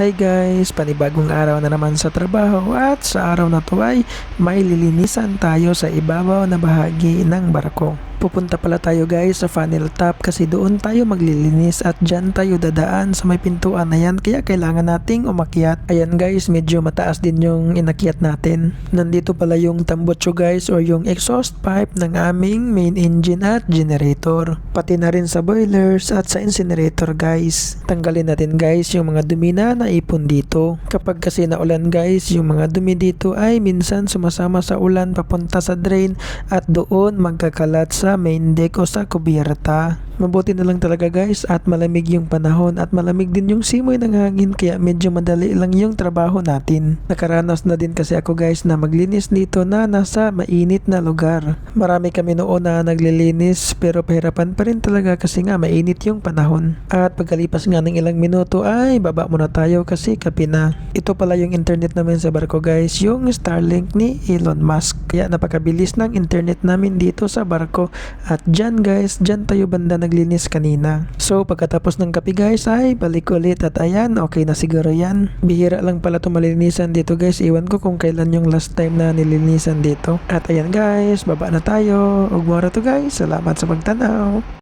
Hi guys, panibagong araw na naman sa trabaho at sa araw na to ay may lilinisan tayo sa ibabaw na bahagi ng barko. Pupunta pala tayo guys sa funnel top kasi doon tayo maglilinis at dyan tayo dadaan sa may pintuan na yan kaya kailangan nating umakyat. Ayan guys, medyo mataas din yung inakyat natin. Nandito pala yung tambutso guys or yung exhaust pipe ng aming main engine at generator. Pati na rin sa boilers at sa incinerator guys. Tanggalin natin guys yung mga dumi na naipon dito. Kapag kasi naulan guys, yung mga dumi dito ay minsan sumasama sa ulan papunta sa drain at doon magkakalat sa main deck o sa kubierta. Mabuti na lang talaga guys at malamig yung panahon at malamig din yung simoy ng hangin kaya medyo madali lang yung trabaho natin. Nakaranas na din kasi ako guys na maglinis dito na nasa mainit na lugar. Marami kami noon na naglilinis pero pahirapan pa rin talaga kasi nga mainit yung panahon. At pagkalipas nga ng ilang minuto ay baba muna tayo kasi kape na. Ito pala yung internet namin sa barko guys, yung Starlink ni Elon Musk. Kaya napakabilis ng internet namin dito sa barko at dyan guys, dyan tayo banda naglinis kanina. So pagkatapos ng kape guys ay balik ulit at ayan, okay na siguro yan. Bihira lang pala tumalinisan dito guys. Iwan ko kung kailan yung last time na nilinisan dito. At ayan guys, baba na tayo. Ugmora to guys. Salamat sa pagtanaw.